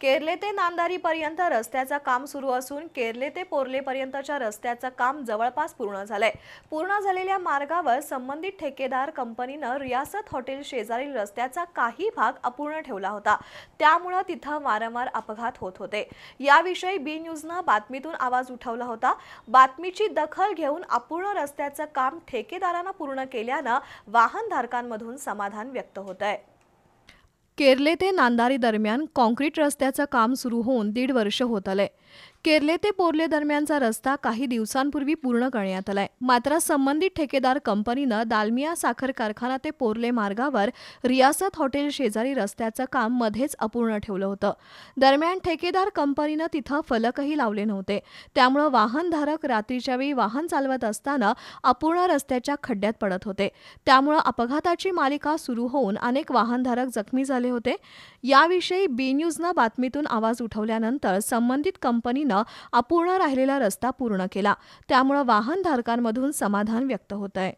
केरले ते नांदारीपर्यंत रस्त्याचं काम सुरू असून केरले ते पोर्लेपर्यंतच्या रस्त्याचं काम जवळपास पूर्ण झालंय. पूर्ण झालेल्या मार्गावर संबंधित ठेकेदार कंपनीनं रियासत हॉटेल शेजारील रस्त्याचा काही भाग अपूर्ण ठेवला होता. त्यामुळं तिथं वारंवार अपघात होत होते. याविषयी बी न्यूजनं बातमीतून आवाज उठवला होता. बातमीची दखल घेऊन अपूर्ण रस्त्याचं काम ठेकेदारानं पूर्ण केल्यानं वाहनधारकांमधून समाधान व्यक्त होत आहे केरले ते नांदारी दरम्यान कॉन्क्रीट रस्त्याचं काम सुरू होऊन दीड वर्ष होत आलंय. केरले ते बोर्ले दरम्यानचा रस्ता काही दिवसांपूर्वी पूर्ण करण्यात आलाय. मात्र संबंधित ठेकेदार कंपनीनं दालमिया साखर कारखाना ते पोर्ले मार्गावर रियासत हॉटेल शेजारी रस्त्याचं काम मध्येच अपूर्ण ठेवलं होतं. दरम्यान ठेकेदार कंपनीनं तिथं फलकही लावले नव्हते. त्यामुळं वाहनधारक रात्रीच्या वेळी वाहन चालवत असताना अपूर्ण रस्त्याच्या खड्ड्यात पडत होते. त्यामुळं अपघाताची मालिका सुरू होऊन अनेक वाहनधारक जखमी झाले होते. याविषयी बी न्यूजनं बातमीतून आवाज उठवल्यानंतर संबंधित कंपनीनं अपूर्ण राहिलेला रस्ता पूर्ण केला. त्यामुळं वाहनधारकांमधून समाधान व्यक्त होत आहे